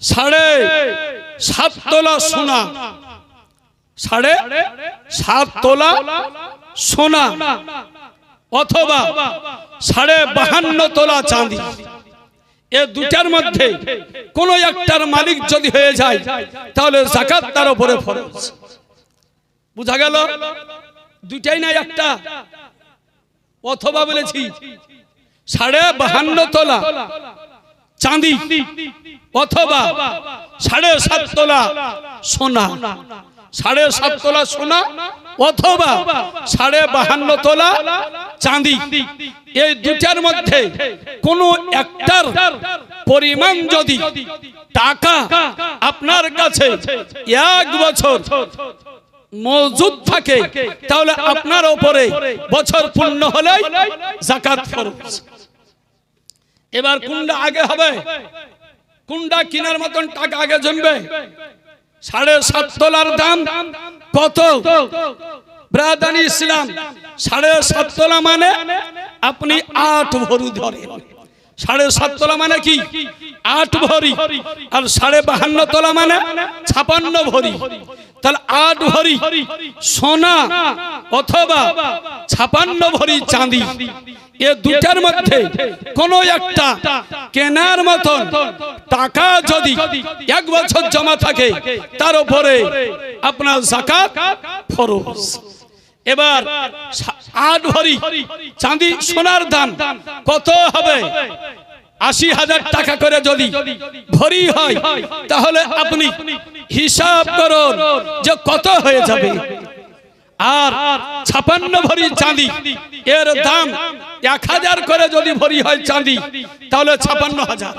সাড়ে সাত তোলা সোনা। সাড়ে সাত তোলা সোনা। অথবা সাড়ে বাহান্ন তোলা চাঁদি। এ দুটার মধ্যে কোনো একটার মালিক যদি হয়ে যায়, তাহলে জাকাত তার উপরে ফরজ। বুঝা গেল? দুটাই না একটা? অথবা বলেছি, সাড়ে বাহান্ন তোলা চাঁদি, অথবা সাড়ে সাত তোলা সোনা। সাড়ে সাত তোলা সোনা অথবা সাড়ে বাহান্ন তোলা চাঁদি। এই দুটার মধ্যে কোনো একটার পরিমাণ যদি টাকা আপনার কাছে এক বছর মজুদ থাকে, তাহলে আপনার ওপরে বছর পূর্ণ হলে জাকাত ফরজ। এবার কুন্ডা আগে হবে। কুন্ডা কিনার মতন টাকা আগে জমবে। সাড়ে সাত তোলার দাম কত? ব্রাদানি ইসলাম সাড়ে সাত তোলা মানে আপনি আট ভরু ধরেন। সাড়ে সাত তোলা মানে কি? আট ভরি। আর সাড়ে বাহান্ন তোলা মানে ছাপান্ন ভরি। তাহলে আট ভরি সোনা অথবা ছাপান্ন ভরি চাঁদি। এ দুটার মধ্যে কোন একটা কেনার মতন টাকা যদি এক বছর জমা থাকে, তার উপরে আপনার জাকাত ফরজ। এবার আট ভরি চাঁদি সোনার দাম কত হবে? আশি হাজার টাকা করে যদি ভরি হয়, তাহলে আপনি হিসাব করুন যে কত হয়ে যাবে। আর ছাপান্ন ভরি চাঁদি, এর দাম এক হাজার করে যদি ভরি হয় চাঁদি, তাহলে ছাপান্ন হাজার।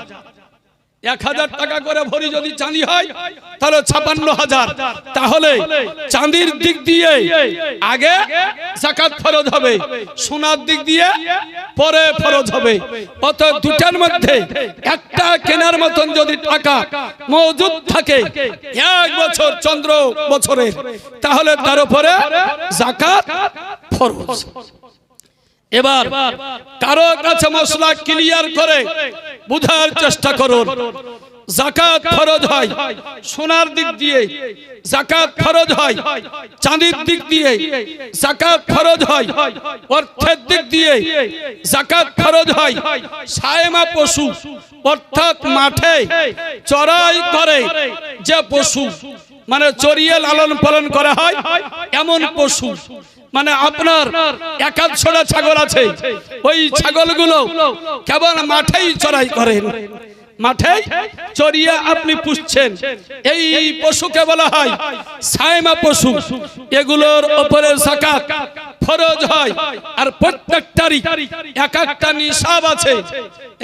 এক হাজার টাকা করে ভরি যদি চাঁদি হয় তাহলে ছাপান্ন হাজার। তাহলে চাঁদির দিক দিয়ে আগে জাকাত ফরজ হবে সোনার দিক দিয়ে পরে ফরজ হবে। অত দুটার মধ্যে একটা কেনার মতন যদি টাকা মজুদ থাকে এক বছর চন্দ্র বছরের তাহলে তার উপরে জাকাত ফরজ। এবার কারও কাছে মশলা ক্লিয়ার করে বুঝার চেষ্টা করুন। জাকাত ফরজ হয়, সোনার দিক দিয়ে জাকাত ফরজ হয়, চাঁদির দিক দিয়ে জাকাত ফরজ হয়, অর্থের দিক দিয়ে জাকাত ফরজ হয়। সায়মা পশু, অর্থাৎ মাঠে চড়াই করে যে পশু মানে চড়িয়ে লালন পালন করা হয়, এমন পশু মানে আপনার একাধ ছড়া ছাগল আছে। ওই ছাগলগুলো কেবল মাঠেই চড়াই করেন। মাঠে চড়িয়ে আপনি পুষছেন। এই পশুকে বলা হয় সাইমা পশু। এগুলোর ওপরে জাকাত ফরজ হয়। আর প্রত্যেকটারই এক একটা নিসাব আছে,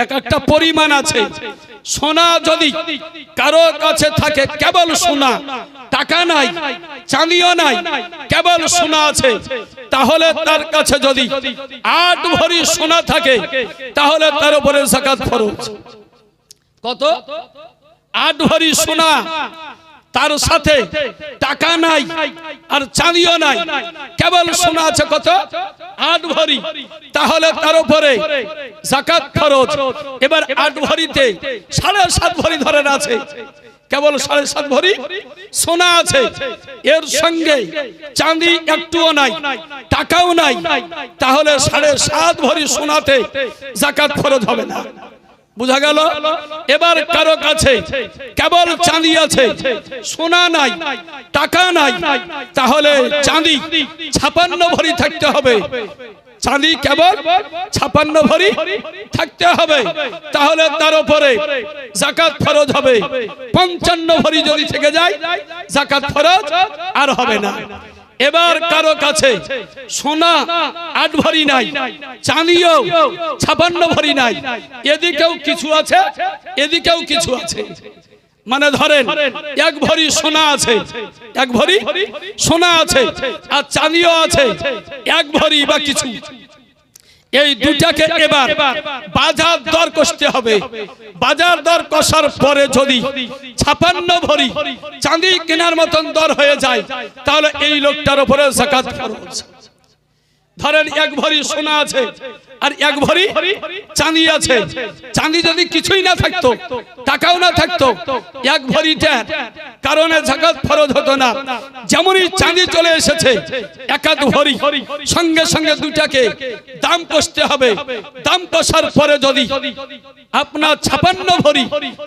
এক একটা পরিমাণ আছে। সোনা যদি কারও কাছে থাকে, কেবল সোনা। টাকা নাই চাঁদিও নাই, কেবল সোনা আছে। তাহলে তার কাছে যদি আট ভরি সোনা থাকে, তাহলে তার উপরে জাকাত ফরজ। কত? আট ভরি সোনা। তার সাথে টাকা নাই আর চাঁদিও নাই। কেবল সোনা আছে কত? আট ভরি। তাহলে তার উপরে জাকাত খরচ। এবার আট ভরিতে সাড়ে সাত ভরি ধরেন আছে। কেবল সাড়ে সাত ভরি সোনা আছে। এর সঙ্গে চাঁদি একটুও নাই, টাকাও নাই। তাহলে সাড়ে সাত ভরি সোনাতে জাকাত খরচ হবে না। বুঝা গেল? এবার কারও কাছে কেবল চাঁদি আছে। সোনা নাই, টাকা নাই, তাহলে চাঁদি ছাপান্ন ভরি থাকতে হবে। চাঁদি কেবল ছাপান্ন ভরি থাকতে হবে। তাহলে তার উপরে জাকাত ফরজ হবে। পঞ্চান্ন ভরি যদি থেকে যায়, জাকাত ফরজ আর হবে না। এবার কারও কাছে সোনা আট ভরি নাই চাঁদিও ছাপান্ন ভরি নাই। এদিকেও কিছু আছে এদিকেও কিছু আছে। মানে ধরেন এক ভরি সোনা আছে এক ভরি সোনা আছে আর চাঁদিও আছে এক ভরি বা কিছু। এই দুটাকে এবার বাজার দর কষতে হবে। বাজার দর কষার পরে যদি ছাপান্ন ভরি চাঁদি কেনার মতন দর হয়ে যায় তাহলে এই লোকটার উপরে জাকাত খরচ ধরেন এক ভরি সোনা আছে আর এক ভরি চাঁদি আছে। চাঁদি যদি কিছুই না থাকতো টাকাও না থাকতো এক ভরিটা কারণে জাকাত ফরজ হতো না। যেমনই চাঁদি চলে এসেছে একাধ ভরি। সঙ্গে সঙ্গে দুটাকে দাম কষতে হবে। দাম কষার পরে যদি আপনার ছাপান্ন ভরি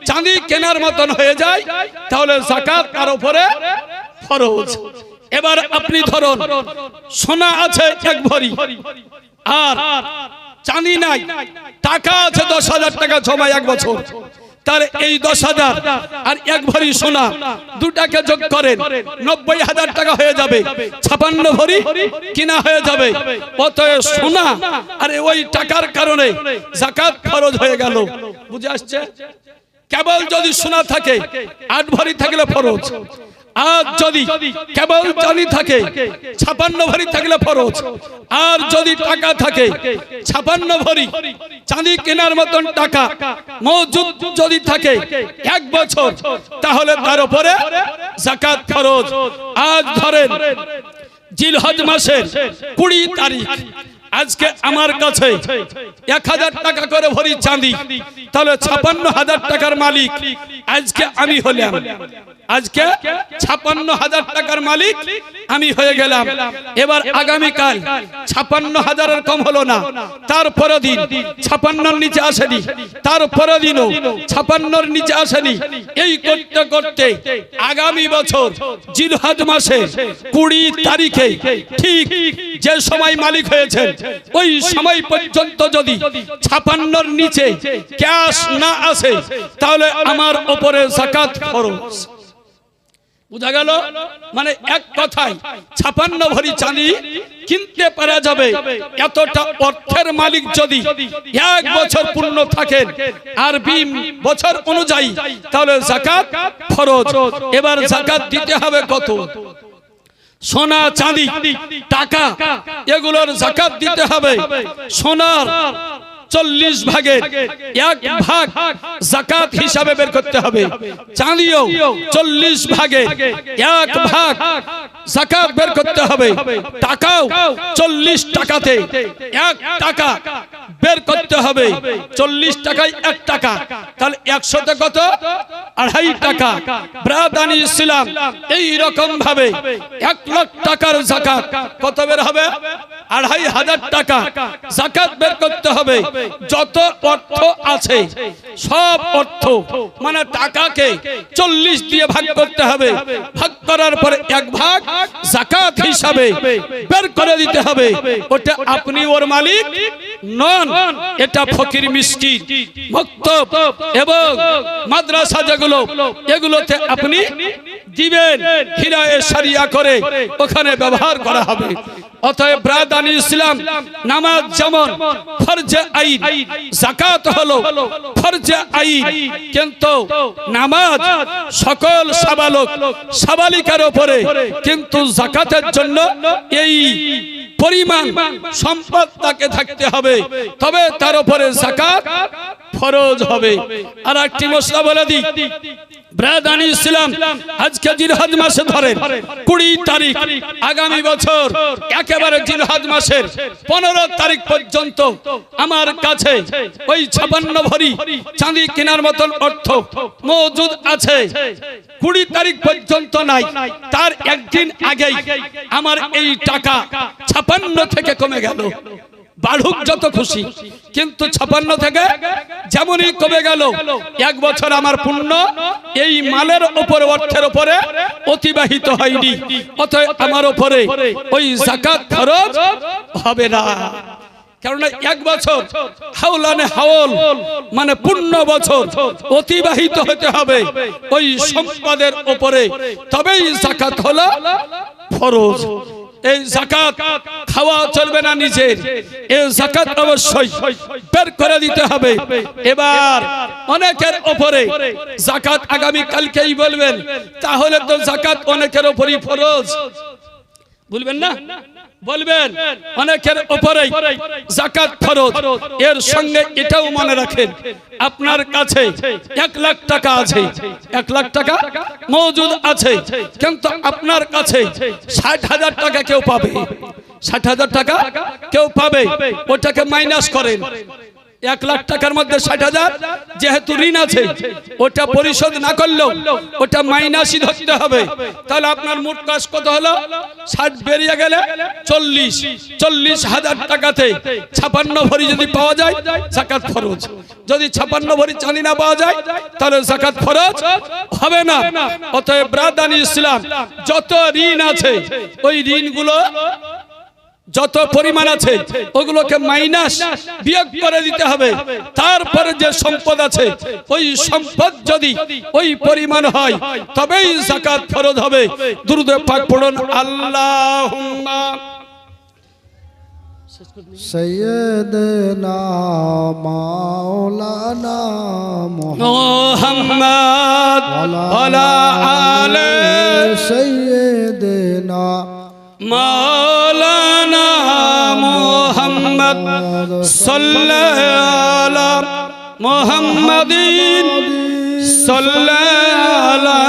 চাঁদি কেনার মতন হয়ে যায় তাহলে জাকাত তার উপরে ফরজ। এবার আপনি ধরুন, সোনা আছে এক ভরি, আর চানি নাই, টাকা আছে দশ হাজার টাকা জমা এক বছর। তার এই দশ হাজার আর এক ভরি সোনা, দুটাকে যোগ করেন, নব্বই হাজার টাকা হয়ে যাবে। ছাপান্ন ভরি কিনা হয়ে যাবে। অতএব সোনা আর ওই টাকার কারণে জাকাত খরচ হয়ে গেল। বুঝে আসছে? কেবল যদি সোনা থাকে, আট ভরি থাকলে ফরজ। আর যদি কেবল চাঁদি থাকে, ছাপান্ন ভরি থাকলে ফরজ। আর যদি টাকা থাকে, ছাপান্ন ভরি। চাঁদি কেনার মতন টাকা মজুদ যদি থাকে এক বছর, তাহলে তার উপরে জাকাত খরচ আজ ধরেন, জিলহজ মাসের কুড়ি তারিখ আজকে আমার কাছে এক হাজার টাকা করে ভরি চাঁদি। তাহলে ছাপান্ন হাজার টাকার মালিক। আজকে আমি হলাম। আজকে ছাপান্ন হাজার টাকার মালিক আমি হয়ে গেলাম। এবার আগামীকাল ছাপান্ন হাজারের কম হলো না। তারপরে দিন ছাপান্নর নিচে আসেনি। তারপরে দিনও ছাপান্নর নিচে আসেনি। এই করতে করতে আগামী বছর জিলহাজ মাসে কুড়ি তারিখে ঠিক যে সময় মালিক হয়েছে ওই সময় পর্যন্ত যদি ছাপান্নর নিচে ক্যাশ না আসে, তাহলে আমার ওপরে জাকাত খরচ বুঝা গেল? মানে এক কথায়, ছাপান্ন ভরি চাঁদি কিনতে পারা যাবে। এতটা অর্থের মালিক যদি এক বছর পূর্ণ থাকেন আর বি বছর অনুযায়ী, তাহলে জাকাত ফরজ। এবার জাকাত দিতে হবে কত? সোনা চাঁদি টাকা এগুলোর জাকাত দিতে হবে। সোনার চল্লিশ ভাগের এক ভাগ জাকাত হিসাবে বের করতে হবে। চাঁদিও চল্লিশ ভাগে এক ভাগ জাকাত বের করতে হবে। টাকাও চল্লিশ টাকাতে এক টাকা বের করতে হবে। চল্লিশ টাকায় এক টাকা। তাহলে একশোতে কত? আড়াই টাকা। ব্রাদানি ইসলাম এই রকম ভাবে এক লাখ টাকার জাকাত। কত বের হবে? আড়াই হাজার টাকা। জাকাত বের করতে হবে। যত অর্থ আছে, সব অর্থ মানে টাকাকে চল্লিশ দিয়ে ভাগ করতে হবে। ভাগ করার পরে এক ভাগ জাকাত হিসাবে বের করে দিতে হবে। ওটা আপনি ওর মালিক নন, এটা ফকির মিষ্টি মক্তব এবং মাদ্রাসা যেগুলো, এগুলোতে আপনি দিবেন হিরায়ে সারিয়া করে ওখানে ব্যবহার করা হবে। অতএব ব্রাদানি ইসলাম, নামাজ যেমন ফরজে আইন জাকাত হলো ফরজে আইন, কিন্তু নামাজ সকল সাবালক, সাবালিকার উপরে, কিন্তু জাকাতের জন্য এই পরিমাণ সম্পদ তাকে থাকতে হবে। তবে তার উপরে জাকাত ফরজ হবে। আর একটি মশলা বলে দিই। ব্রাদানি আজকে মাসে কুড়ি তারিখ আগামী বছর একেবারে মাসের পনেরো তারিখ পর্যন্ত আমার কাছে ওই চাঁদি কেনার মতন অর্থ আছে। কুড়ি তারিখ পর্যন্ত নাই। তার একদিন আগেই আমার এই টাকা ছাপান্ন থেকে কমে গেল। বাড়ুক যত খুশি, কিন্তু ছাপান্ন থেকে যেমনই কমে গেল, এক বছর আমার পুণ্য এই মালের উপরে অর্থের উপরে অতিবাহিত হয়নি। অতএব আমার উপরে ওই জাকাত খরচ হবে না। কেননা এক বছর হাওলানে হাওল মানে পূর্ণ বছর অতিবাহিত হতে হবে। ওই সম্পদের উপরে তবেই জাকাত হলো ফরজ। এই জাকাত খাওয়া চলবে না নিজের। এই জাকাত অবশ্যই বের করে দিতে হবে। এবার অনেকের ওপরে জাকাত আগামী কালকেই বলবেন। তাহলে তো জাকাত অনেকের ওপরই ফরজ। বলবেন না? বলবেন, অনেকের উপরে জাকাত ফরজ। এর সঙ্গে এটাও মনে রাখেন, আপনার কাছে এক লাখ টাকা আছে, এক লাখ টাকা মজুদ আছে, কিন্তু আপনার কাছে ষাট হাজার টাকা কেউ পাবে। ষাট হাজার টাকা কেউ পাবে, ওটাকে মাইনাস করেন। এক লাখ টাকার মধ্যে ষাট হাজার, যেহেতু ঋণ আছে, ওটা পরিশোধ না করলেও ওটা মাইনাসই ধরতে হবে। তাহলে আপনার মোট কাজ কত হলো? ষাট বেরিয়ে গেলে চল্লিশ। চল্লিশ হাজার টাকাতে ছাপান্ন ভরি যদি পাওয়া যায়, জাকাত ফরজ। যদি ছাপান্ন ভরি চাঁদি না পাওয়া যায়, তাহলে জাকাত ফরজ হবে না। অতএব ব্রাদানি ইসলাম, যত ঋণ আছে, ওই ঋণগুলো যত পরিমাণ আছে ওগুলোকে মাইনাস বিয়োগ করে দিতে হবে তারপরে যে সম্পদ আছে ওই সম্পদ যদি ওই পরিমাণ হয় তবেই জাকাত ফরজ হবে দুরুদ পাক পড়ুন আল্লাহুম্মা سيدنا مولانا محمد মুহাম্মদ ওয়ালা সাল্লাল্লাহু আলা মুহাম্মাদিন সাল্লাল্লাহু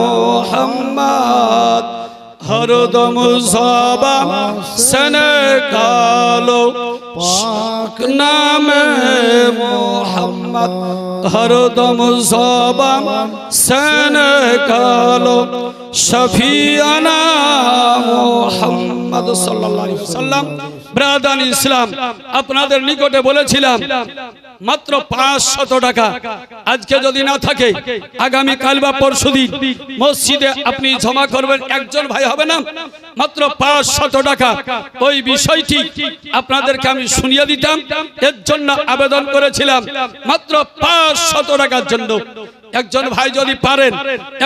মুহাম্মদ। হরদম সবা সনে কালো পাক নামে মোহাম্মদ। হরদম সবা সনে কালো শফিয়ানা মোহাম্মদ ইসলাম, আপনাদের নিকটে বলেছিলাম, মাত্র পাঁচশত টাকা। আজকে যদি না থাকে, আগামী কাল বা পরশু দিন মসজিদে আপনি জমা করবেন, একজন ভাই হবে না? মাত্র পাঁচশত টাকা। ওই বিষয়টি আপনাদেরকে আমি শুনিয়ে দিতাম, এর জন্য আবেদন করেছিলাম, মাত্র পাঁচশত টাকার জন্য। একজন ভাই যদি পারেন,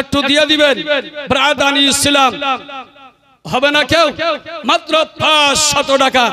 একটু দিয়ে দিবেন। ব্রাদানি ইসলাম। হবে না কেউ? মাত্র পাঁচ পাঁচশত টাকা।